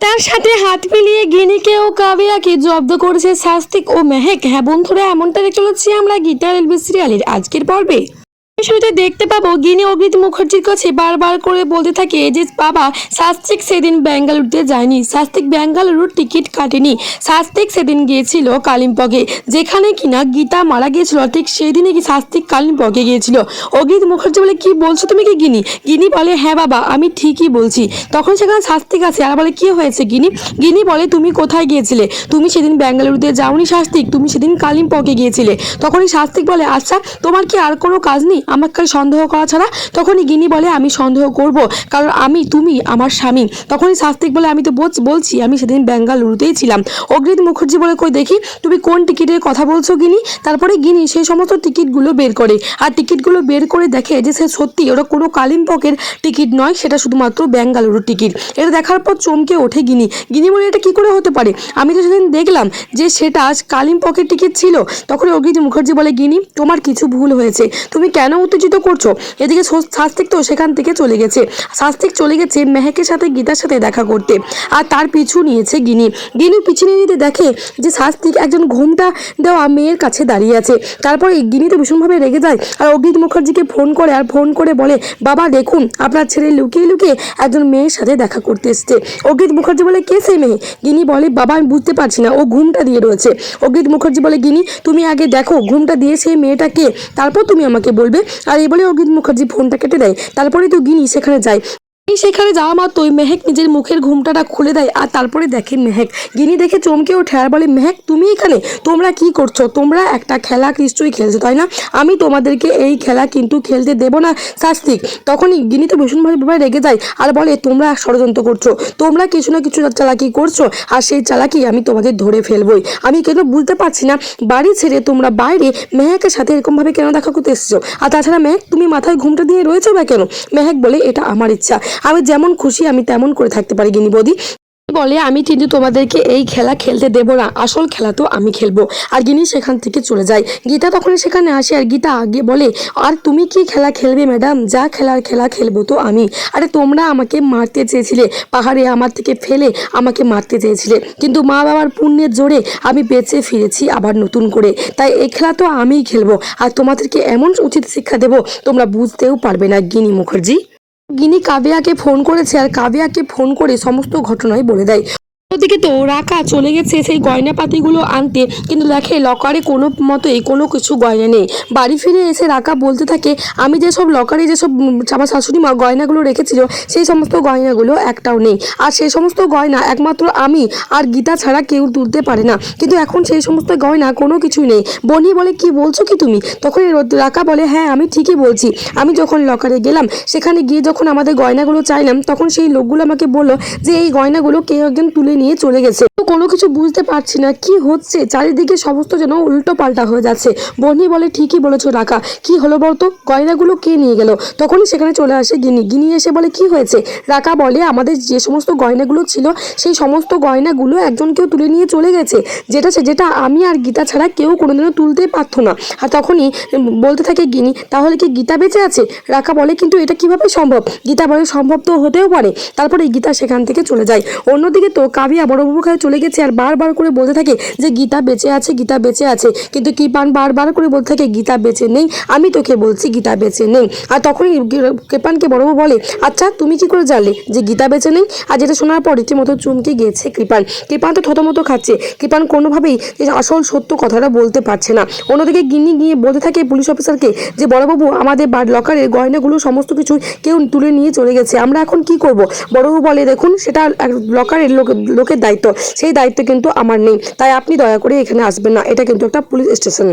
তার সাথে হাত মিলিয়ে গিনিকে ও কাবিয়াকে জব্দ করেছে শাস্তিক ও মেহেক। হ্যাঁ বন্ধুরা এমনটা চলেছি আমরা গীতা রেলওয়ে সিরিয়ালের আজকের পর্বে। শুরুতে দেখতে পাবো গিনি অগ্রিত মুখার্জির কাছে বারবার করে বলতে থাকে যে বাবা শাস্তিক সেদিন বেঙ্গালুরুতে যায়নি। শাস্তিক বেঙ্গালুরুর টিকিট কাটেনি। শাস্তিক সেদিন গিয়েছিল কালিম্পগে যেখানে কিনা গীতা মারা গিয়েছিল, ঠিক সেই দিনে কি শাস্তিক কালিম্পকে গিয়েছিল। অগ্রিত মুখার্জি বলে, কি বলছো তুমি কি গিনি? গিনি বলে হ্যাঁ বাবা, আমি ঠিকই বলছি। তখন সেখানে শাস্তিক আছে আর বলে, কি হয়েছে গিনি? গিনি বলে, তুমি কোথায় গিয়েছিলে? তুমি সেদিন বেঙ্গালুরুতে যাওনি শাস্তিক তুমি সেদিন কালিম্পকে গিয়েছিলে। তখনই শাস্তিক বলে আচ্ছা তোমার কি আর কোনো কাজ নেই? আমাকে সন্দেহ করা ছাড়া তখনই গিনি বলে, আমি সন্দেহ করব। কারণ আমি, তুমি আমার স্বামী। তখনই শাস্তিক বলে, আমি তো বলছি আমি সেদিন ব্যাঙ্গালুরুতেই ছিলাম। অগ্রিত মুখার্জি বলে, কই দেখি, তুমি কোন টিকিটের কথা বলছো গিনি তারপরে গিনি সেই সমস্ত টিকিটগুলো বের করে। আর টিকিটগুলো বের করে দেখে যে সে সত্যি ওরা কোনো কালিম্পকের টিকিট নয়, সেটা শুধুমাত্র ব্যাঙ্গালুরুর টিকিট। এটা দেখার পর চমকে ওঠে গিনি গিনি বলে, এটা কি করে হতে পারে? আমি তো সেদিন দেখলাম যে সেটা আজ কালিম্পকের টিকিট ছিল। তখন অগ্রিত মুখার্জি বলে গিনি তোমার কিছু ভুল হয়েছে। তুমি কেন উত্তেজিত করছ? এদিকে সো- শাস্তিক তো সেখান থেকে চলে গেছে। শাস্তিক চলে গেছে মেহেকের সাথে, গীতার সাথে দেখা করতে। আর তার পিছু নিয়েছে গিনি। গিনি পিছু নিয়ে নিতে দেখে যে শাস্তিক একজন ঘুমটা দেওয়া মেয়ের কাছে দাঁড়িয়ে আছে। তারপরে গিনি তো ভীষণভাবে রেগে যায় আর অগ্রিত মুখার্জিকে ফোন করে আর ফোন করে বলে, বাবা, দেখুন, আপনার ছেলে লুকিয়ে লুকিয়ে একজন মেয়ের সাথে দেখা করতে এসছে। অগ্রিত মুখার্জি বলে, কে সেই মেয়ে? গিনি বলে, বাবা, আমি বুঝতে পারছি না, ও ঘুমটা দিয়ে রয়েছে। অগ্রিত মুখার্জি বলে, গিনি, তুমি আগে দেখো, ঘুমটা দিয়ে সেই মেয়েটা কে? তারপর তুমি আমাকে বলবে। আর এই বলে অগ্রিত মুখার্জি ফোনটা কেটে দেয়। তারপরে তো গিনি সেখানে যায়। সেখানে যাওয়া মাত্রই মেহেক নিজের মুখের ঘুমটাটা খুলে দেয় আর তারপরে দেখে মেহেক। গিনি দেখে চমকে ওঠে আর বলে, মেহেক, তুমি এখানে? তোমরা কি করছ? তোমরা একটা খেলা নিশ্চয়ই খেলছো, তাই না? আমি তোমাদেরকে এই খেলা কিন্তু খেলতে দেব না শাস্তিক তখনই গিনি তো ভীষণভাবে ভাবে রেগে যায় আর বলে, তোমরা ষড়যন্ত্র করছ, তোমরা কিছু না কিছু চালাকি করছ, আর সেই চালাকি আমি তোমাদের ধরে ফেলবই। আমি কেন বুঝতে পারছি না, বাড়ি ছেড়ে তোমরা বাইরে মেহেকের সাথে এরকমভাবে কেন দেখা করতে এসেছ? আর তাছাড়া মেহেক, তুমি মাথায় ঘুমটা দিয়ে রয়েছো বা কেন? মেহেক বলে, এটা আমার ইচ্ছা। আমি যেমন খুশি, আমি তেমন করে থাকতে পারি গিনি বৌদি। বলে, আমি কিন্তু তোমাদেরকে এই খেলা খেলতে দেবো না। আসল খেলা তো আমি খেলব। আর গিনি সেখান থেকে চলে যায়। গীতা তখন সেখানে আসে আর গীতা আগে বলে, আর তুমি কি খেলা খেলবে ম্যাডাম? যা খেলার খেলা খেলব তো আমি। আরে তোমরা আমাকে মারতে চেয়েছিলে, পাহাড়ে আমার থেকে ফেলে আমাকে মারতে চেয়েছিলে। কিন্তু মা বাবার পুণ্যের জোরে আমি বেঁচে ফিরেছি আবার নতুন করে। তাই এই খেলা তো আমিই খেলব। আর তোমাদেরকে এমন উচিত শিক্ষা দেবো, তোমরা বুঝতেও পারবে না গিনি মুখার্জি। গিনি কাবিয়াকে ফোন করেছে আর কাবিয়াকে ফোন করে সমস্ত ঘটনাই বলে দেয়। ওদিকে তো রাকা চলে গেছে সেই গয়নাপাতিগুলো আনতে। কিন্তু দেখে লকারে কোনো মতোই কোনো কিছু গয়না নেই। বাড়ি ফিরে এসে রাকা বলতে থাকে, আমি যেসব লকারে যেসব আমার শাশুড়ি মা গয়নাগুলো রেখেছিল, সেই সমস্ত গয়নাগুলো একটাও নেই। আর সেই সমস্ত গয়না একমাত্র আমি আর গীতা ছাড়া কেউ তুলতে পারে না। কিন্তু এখন সেই সমস্ত গয়না কোনো কিছুই নেই। বনি বলে, কি বলছো কি তুমি? তখন রাকা বলে হ্যাঁ আমি ঠিকই বলছি। আমি যখন লকারে গেলাম, সেখানে গিয়ে যখন আমাদের গয়নাগুলো চাইলাম, তখন সেই লোকগুলো আমাকে বলল যে, এই গয়নাগুলো কেউ একজন তুলে নিয়ে চলে গেছে। তো কোনো কিছু বুঝতে পারছি না, কি হচ্ছে? চারিদিকে সমস্ত যেন উল্টো পাল্টা হয়ে যাচ্ছে। বনি বলে, ঠিকই বলেছ রাখা কি হলো বলতো? গয়নাগুলো কে নিয়ে গেল? তখনই সেখানে চলে আসে গিনি। গিনি এসে বলে, কি হয়েছে? রাকা বলে, আমাদের যে সমস্ত গয়নাগুলো ছিল, সেই সমস্ত গয়নাগুলো একজন কেউ তুলে নিয়ে চলে গেছে। যেটা সে, যেটা আমি আর গীতা ছাড়া কেউ কোনোদিনও তুলতেই পারতো না। আর তখনই বলতে থাকে গিনি, তাহলে কি গীতা বেঁচে আছে? রাকা বলে, কিন্তু এটা কীভাবে সম্ভব? গীতা বলে, সম্ভব তো হতেও পারে। তারপরে গীতা সেখান থেকে চলে যায়। অন্যদিকে তো কাবিয়া বড়বাবুর কাছে চলে গেছি আর বারবার করে বলতে থাকে যে, গীতা বেঁচে আছে, গীতা বেঁচে আছে। কিন্তু কৃপান বারবার করে বলতে থাকে, গীতা বেঁচে নেই, আমি তোকে বলছি গীতা বেঁচে নেই। আর তখনই কৃপানকে বড়বাবু বলে আচ্ছা তুমি কি করে জানলে যে, গীতা বেঁচে নেই? আর যেটা শোনার পর রীতিমতো চমকে গিয়েছে কৃপান। কৃপান তো থতমতো খাচ্ছে। কৃপান কোনোভাবেই আসল সত্য কথাটা বলতে পারছে না। অন্যদিকে গিন্নি গিয়ে বলতে থাকে পুলিশ অফিসারকে যে, বড়বাবু, আমাদের বার লকারের গয়নাগুলো সমস্ত কিছু কেউ তুলে নিয়ে চলে গেছে। আমরা এখন কি করব? বড়বাবু বলে, দেখুন, সেটা লকারের লোক লোকের দায়িত্ব, সেই দায়িত্ব কিন্তু আমার নেই। তাই আপনি দয়া করে এখানে আসবেন না। এটা কিন্তু একটা পুলিশ স্টেশন।